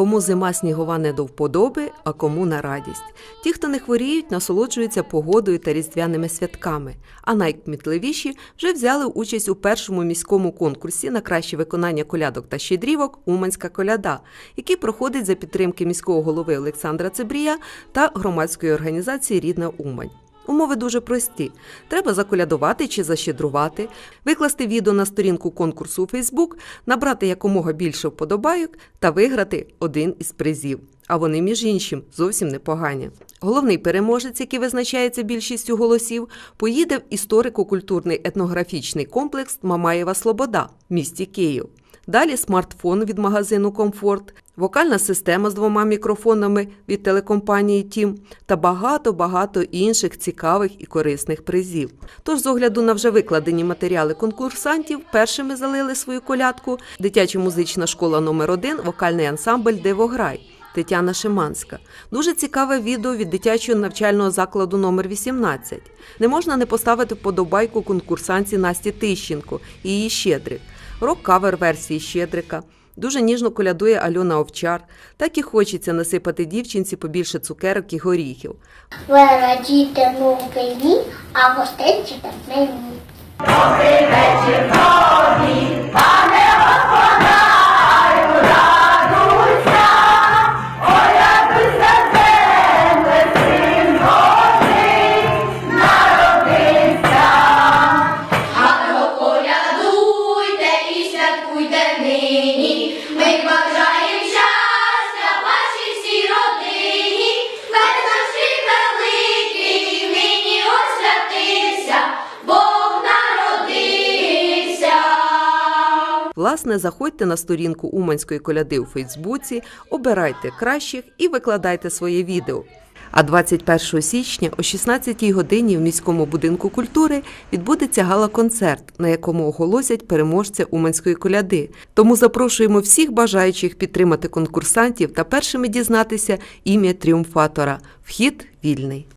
Кому зима снігова не до вподоби, а кому на радість. Ті, хто не хворіють, насолоджуються погодою та різдвяними святками. А найкмітливіші вже взяли участь у першому міському конкурсі на краще виконання колядок та щедрівок Уманська коляда, який проходить за підтримки міського голови Олександра Цибрія та громадської організації Рідна Умань. Умови дуже прості. Треба заколядувати чи защедрувати, викласти відео на сторінку конкурсу у Фейсбук, набрати якомога більше вподобайок та виграти один із призів. А вони, між іншим, зовсім непогані. Головний переможець, який визначається більшістю голосів, поїде в історико-культурний етнографічний комплекс Мамаєва Слобода в місті Київ. Далі смартфон від магазину Комфорт, вокальна система з двома мікрофонами від телекомпанії Тім та багато-багато інших цікавих і корисних призів. Тож, з огляду на вже викладені матеріали конкурсантів, першими залили свою колядку дитяча музична школа номер 1 вокальний ансамбль Дивограй. Тетяна Шиманська. Дуже цікаве відео від дитячого навчального закладу номер 18. Не можна не поставити вподобайку конкурсанці Насті Тищенко і її Щедрик. Рок-кавер версії Щедрика. Дуже ніжно колядує Альона Овчар. Так і хочеться насипати дівчинці побільше цукерок і горіхів. Ви радіте новий рік, а гостинці так мені. Колядуйте і святкуйте нині. Власне, заходьте на сторінку Уманської коляди у Фейсбуці, обирайте кращих і викладайте своє відео. А 21 січня о 16 годині в міському будинку культури відбудеться гала-концерт, на якому оголосять переможця Уманської коляди. Тому запрошуємо всіх бажаючих підтримати конкурсантів та першими дізнатися ім'я тріумфатора. Вхід вільний.